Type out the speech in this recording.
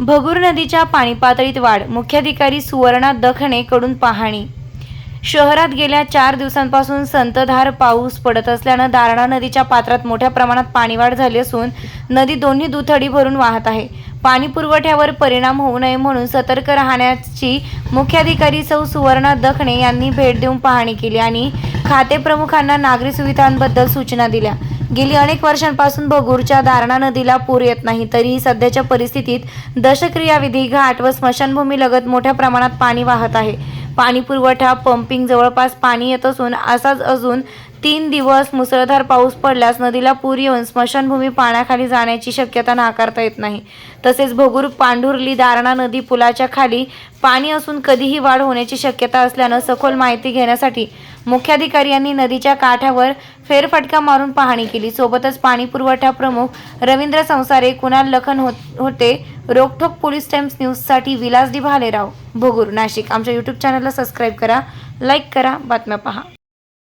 भगूर नदीच्या पाणी पातळीत वाढ मुख्याधिकारी सुवर्णा दखणे कडून पाहणी. शहरात गेल्या चार दिवसांपासून संतधार पाऊस पडत असल्यानं दारणा नदीच्या पात्रात मोठ्या प्रमाणात पाणीवाढ झाली असून नदी दोन्ही दुथडी भरून वाहत आहे. पाणी पुरवठ्यावर परिणाम होऊ नये म्हणून सतर्क राहण्याची मुख्याधिकारी सौ सुवर्णा दखणे यांनी भेट देऊन पाहणी केली आणि खाते प्रमुखांना नागरी सुविधांबद्दल सूचना दिल्या. गेली अनेक वर्षांपासून भगूरच्या दारणा नदीला पूर येत नाही तरीही सध्याच्या परिस्थितीत दशक्रियाविधी घाट व स्मशानभूमी लगत मोठ्या प्रमाणात पाणी वाहत आहे. पाणी पुरवठा पंपिंग जवळपास पाणी येत असून असाच अजून तीन दिवस मुसळधार पाऊस पडल्यास नदीला पूर येऊन स्मशानभूमी पाण्याखाली जाण्याची शक्यता नाकारता येत नाही. तसेच भगूर पांढुर्ली दारणा नदी पुलाच्या खाली पाणी असून कधीही वाढ होण्याची शक्यता असल्यानं सखोल माहिती घेण्यासाठी मुख्याधिकारी यांनी नदीच्या काठावर फेरफटका मारून पाहणी केली. सोबतच पाणी पुरवठा प्रमुख रवींद्र संसारे कुणाल लखन होत होते रोखोक पोलीस टाइम्स न्यूजसाठी विलास डी भालेराव भोगूर नाशिक. आमच्या यूट्यूब चॅनलला सबस्क्राईब करा लाईक करा बातम्या पहा.